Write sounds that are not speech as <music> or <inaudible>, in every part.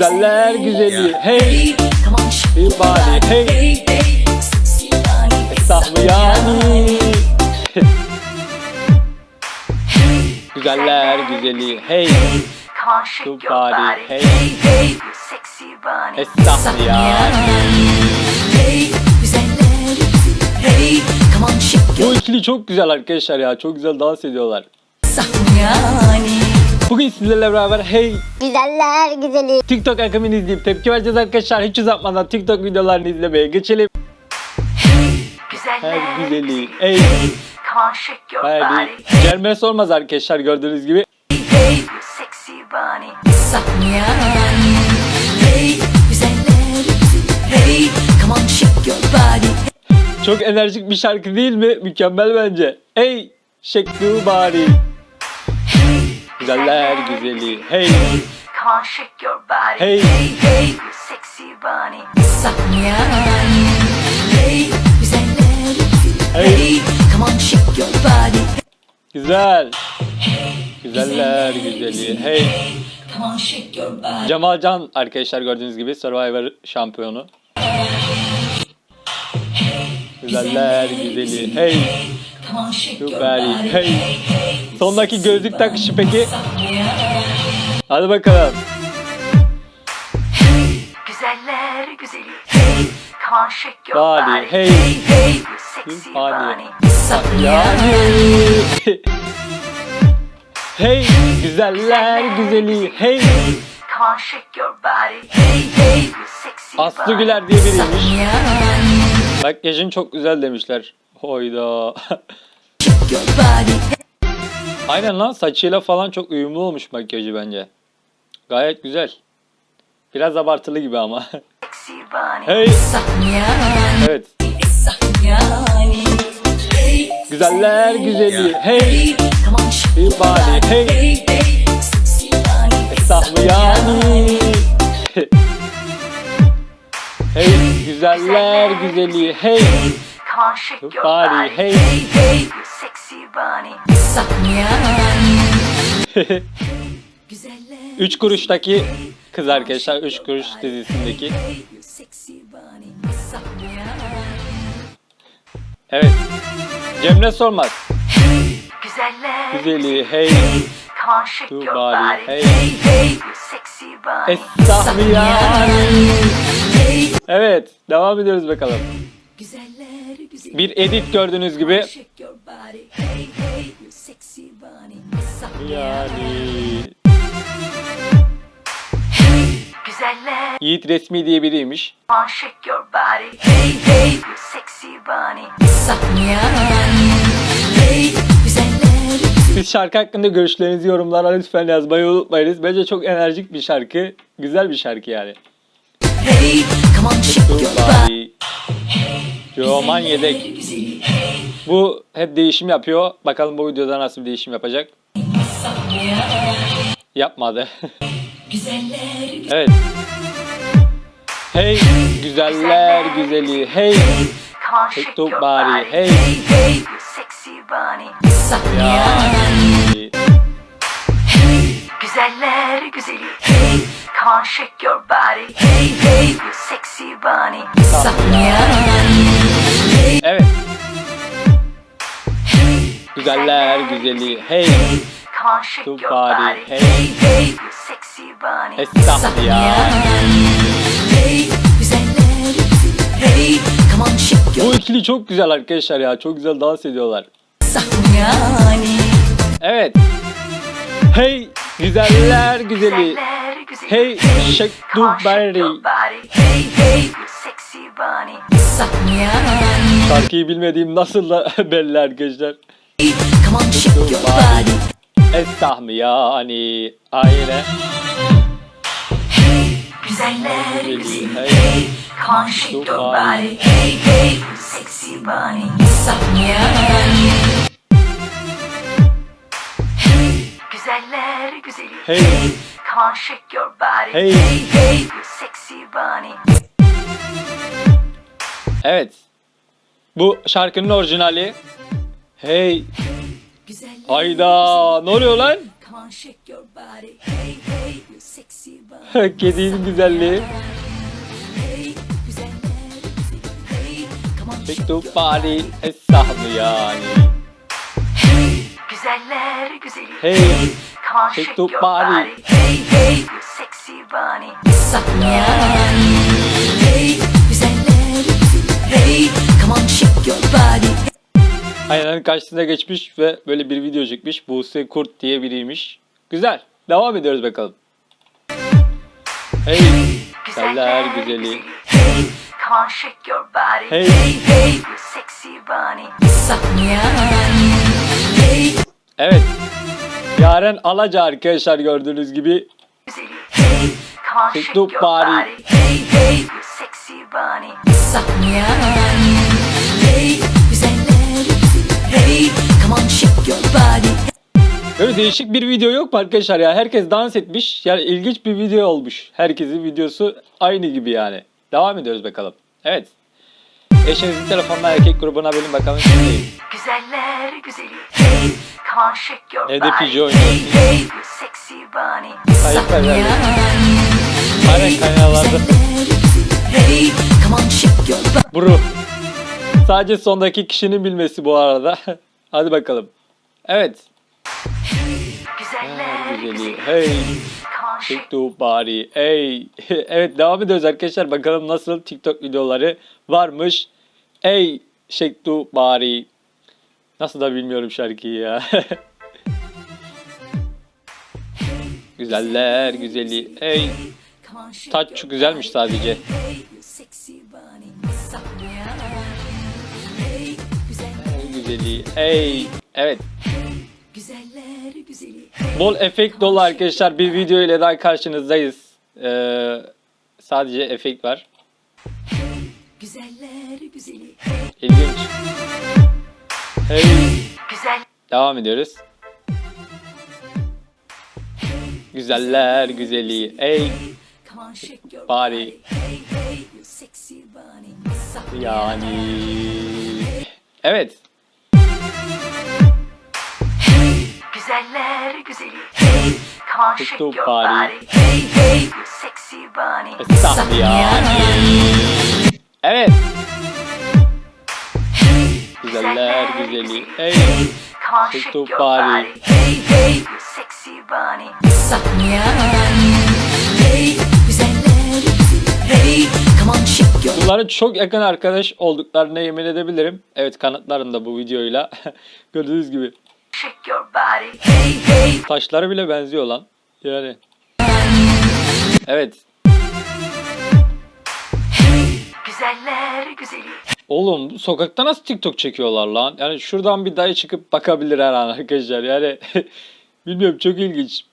Güzeller güzeli. hey Bir body, hey. Esnaflı yani. Güzeller güzeli. Hey. Body, body, hey. hey. Esnaflı yani. Hey, güzeller Hey, come on, shake Bu ikili çok güzel arkadaşlar ya. Çok güzel dans ediyorlar. Yani. Bugün sizlerle beraber hey Güzeller güzeli. TikTok akımını izleyip tepki vereceğiz arkadaşlar. Hiç uzatmadan TikTok videolarını izlemeye geçelim. Güzeller Her güzeli. Ey. Come on, shake your body, Gelmez olmaz arkadaşlar gördüğünüz gibi. hey, you sexy bunny. yani. Hey, güzeller Hey, come on, shake your body. Çok enerjik bir şarkı değil mi? Mükemmel bence. Ey. Shake the body. Güzeller güzeli. Hey. Come on, shake your body, Hey. hey, hey, you sexy bunny. yani. Hey, güzeller Hey. Hey, come on, shake your body. Güzel. Güzeller güzeli. Hey. Come on, shake your body. Cemal Can arkadaşlar gördüğünüz gibi Survivor şampiyonu. Güzeller güzeli. Hey. Come on, shake your Süper. body. Hey. Sondaki gözlük takışı peki? Hadi bakalım. Güzeller güzeli, hey, come on, shake your Body, body, hey. hey, hey. Yani. <laughs> hey güzeller güzeli. Hey. Come on, shake your body, hey, hey, Aslı. Güler diye biriymiş. Makyajın çok güzel demişler. Hoyda. Aynen lan saçıyla falan çok uyumlu olmuş makyajı bence. Gayet güzel. Biraz abartılı gibi ama. Hey. Evet. Güzeller güzeli. Hey. Bir body. hey. Yani. hey güzeller güzeli. Hey. On, shake your Body, hey. hey, hey, sexy bunny. <laughs> Üç kuruştaki kız arkadaşlar. Üç kuruş dizisindeki. Evet. Cemre Sormaz. Güzeller Güzeli. Hey. Body, body, hey. Hey, Evet. Devam ediyoruz bakalım. Güzeller güzeli. Bir edit gördüğünüz gibi. Yani. Güzeller Yiğit Resmi diye biriymiş. Come on, shake your body, hey, hey, you sexy bunny. Yani. Hey, güzeller Siz şarkı hakkında görüşlerinizi yorumlara lütfen yazmayı unutmayınız. Bence çok enerjik bir şarkı. Güzel bir şarkı yani. Hey, come on, shake your body. Roman Yedek. Bu hep değişim yapıyor. Bakalım bu videoda nasıl bir değişim yapacak. Yapmadı. <laughs> Evet. Hey güzeller güzeli. Hey body, body, hey. yani. Güzeller güzeli, hey, come on, shake your body, hey, hey, you sexy bunny. Evet. Güzeller güzeli. Hey Come on, shake The your body, hey. hey, hey, you sexy bunny. Esnaf yani. Hey, güzeller Hey, come on, shake Bu your ikili çok güzel arkadaşlar ya. Çok güzel dans ediyorlar. Evet. Hey güzeller güzeli. Güzeller Hey shake the body. hey, hey, sexy bunny. Şarkıyı bilmediğim nasıl da <laughs> belli arkadaşlar. Come on, shake your body. Esnaf mı yani? Aynen. Güzeller Güzeli. güzeli, Hey. come on, shake your body. hey, hey, sexy bunny. Yani. Güzeller güzeli, Hey. On, shake your body, Hey. hey, hey, you sexy bunny. Evet. Bu şarkının orijinali. Hey. Güzeller Hayda. Ne oluyor lan? Come on, shake your body. Hey, hey, you sexy <laughs> body. Kedinin güzelliği. Shake the body. Esah mı yani? Güzeller güzeli. Hey. Come on, Shake your body. body. Hey, hey, you sexy bunny. Sahyan. Hey, güzeller güzeli. Hey, come on, shake your body. Aynen karşısına geçmiş ve böyle bir video çekmiş. Buse Kurt diye biriymiş. Güzel. Devam ediyoruz bakalım. Hey. Güzeller güzeli. Hey, come on, shake your body. Hey. hey, hey you sexy bunny. Sahyan. Hey, Evet. Yaren Alaca arkadaşlar gördüğünüz gibi. Hey, body. body. Hey, hey, sexy bunny. Hey. Böyle değişik bir video yok mu arkadaşlar ya? Herkes dans etmiş. Yani ilginç bir video olmuş. Herkesin videosu aynı gibi yani. Devam ediyoruz bakalım. Evet. Eşinizin telefonla erkek grubuna benim bakalım şimdi. Güzeller güzeli. Hey, come on, shake your Evde body. pijama oynuyor. Hey, hey, sexy bunny. Sayıp ederler. Aynen. Güzeller güzeli. Hey, come on, shake your body. Buru. Sadece sondaki kişinin bilmesi bu arada. <laughs> Hadi bakalım. Evet. Güzeller Her güzeli. güzeli. Hey. The body. Hey. evet devam ediyoruz arkadaşlar. Bakalım nasıl TikTok videoları varmış. Shake the body. Nasıl da bilmiyorum şarkıyı ya. <laughs> Güzeller güzeli. Shake Taç çok güzelmiş sadece. Hey güzeli. Hey. Evet. Güzeller güzeli. Bol efekt dolu arkadaşlar. Bir video ile daha karşınızdayız. Ee, sadece efekt var. Güzeller güzeli. İlginç. Hey. Güzel Devam ediyoruz. Güzeller güzeli. Hey. Come on, shake güzeller güzeli. Hey, come on, Shake your body. Hey, hey, sexy bunny. Estağfurullah yani. Evet. Güzeller güzeli. Hey. Come on, Shake your body. Hey, hey, sexy bunny. Hey, güzeller güzeli. Hey, come on, shake your Bunların çok yakın arkadaş olduklarına yemin edebilirim. Evet kanıtlarım da bu videoyla. <laughs> Gördüğünüz gibi. Shake your body. Hey, hey, Taşları bile benziyor lan. Yani. Evet. güzeller güzeli. Oğlum bu sokakta nasıl TikTok çekiyorlar lan? Yani şuradan bir dayı çıkıp bakabilir her an arkadaşlar. Yani <laughs> bilmiyorum çok ilginç.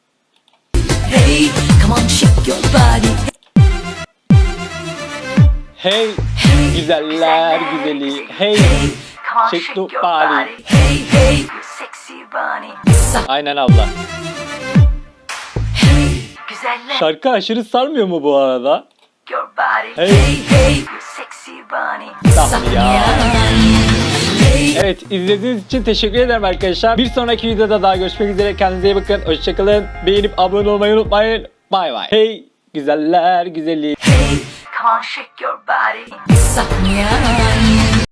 Hey, come on, shake your body. Hey güzeller güzeli. Hey. Come on, Shake your body. body. Hey, hey. Aynen abla. Güzeller Şarkı aşırı sarmıyor mu bu arada? your body. Hey. Hey, hey, sexy bunny. Tamam ya. Evet izlediğiniz için teşekkür ederim arkadaşlar. Bir sonraki videoda daha görüşmek üzere. Kendinize iyi bakın. Hoşçakalın. Beğenip abone olmayı unutmayın. Bay bay. Hey güzeller güzeli. Come on, shake your body.